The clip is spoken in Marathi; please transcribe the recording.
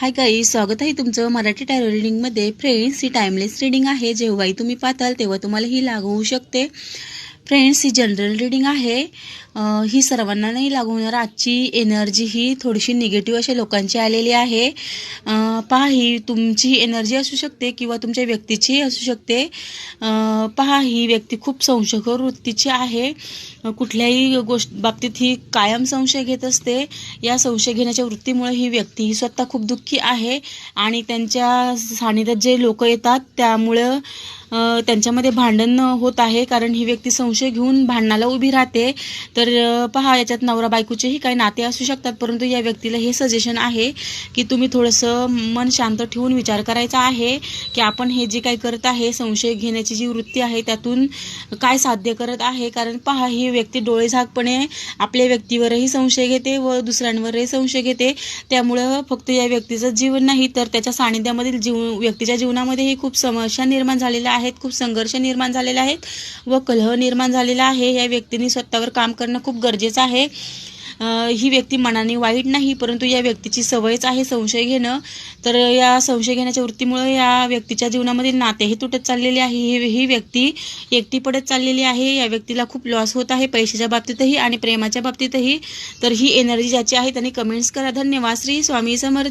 हाय काही स्वागत आहे तुमचं मराठी टॅरो रिडिंगमध्ये फ्रेंड्स ही टाइमलेस रिडिंग आहे. जेव्हाही तुम्ही पाहताल तेव्हा तुम्हाला ही लागू होऊ शकते. फ्रेंड्स ही जनरल रिडिंग आहे. ही सर्वांना नाही लागू होणार. आजची एनर्जी ही थोडीशी निगेटिव्ह अशा लोकांची आलेली आहे. पहा ही तुमची एनर्जी असू शकते किंवा तुमच्या व्यक्तीची असू शकते. पहा ही व्यक्ती खूप संशयखोर वृत्तीची आहे. कुठल्याही गोष्ट बाबतीत ही कायम संशय घेत असते. या संशय घेण्याच्या वृत्तीमुळे ही व्यक्ती ही स्वतः खूप दुःखी आहे. आणि त्यांच्या सानिध्यात जे लोक येतात त्यामुळं त्यांच्यामध्ये भांडण होत आहे कारण ही व्यक्ती संशय घेऊन भांडणाला उभी राहते. तर पहा याच्यात नवरा बायकोचेही काही नाते असू शकतात परंतु या व्यक्तीला हे सजेशन आहे की तुम्ही थोडंसं मन शांत ठेवून विचार करायचा आहे की आपण हे जे काही करत आहे संशय घेण्याची जी वृत्ती आहे त्यातून काय साध्य करत आहे? कारण पहा ही व्यक्ती डोळेझाकपणे आपल्या व्यक्तीवरही संशय घेते व दुसऱ्यांवरही संशय घेते. त्यामुळं फक्त या व्यक्तीचं जीवन नाही तर त्याच्या सानिध्यामधील जीव व्यक्तीच्या जीवनामध्येही खूप समस्या निर्माण झालेल्या आहेत खूप संघर्ष निर्माण झालेले आहेत व कलह निर्माण झालेला आहे. या व्यक्तीने स्वतःवर काम करणं खूप गरजेचं आहे. ही व्यक्ती मनाने वाईट नाही परंतु या व्यक्तीची सवयच आहे संशय घेणं. तर या संशय घेण्याच्या वृत्तीमुळे या व्यक्तीच्या जीवनामधील नातेही तुटत चाललेले आहे. ही ही व्यक्ती एकटी पडत चाललेली आहे. या व्यक्तीला खूप लॉस होत आहे पैशाच्या बाबतीतही आणि प्रेमाच्या बाबतीतही. तर ही एनर्जी ज्याची आहे त्यांनी कमेंट्स करा. धन्यवाद. श्री स्वामी समर्थ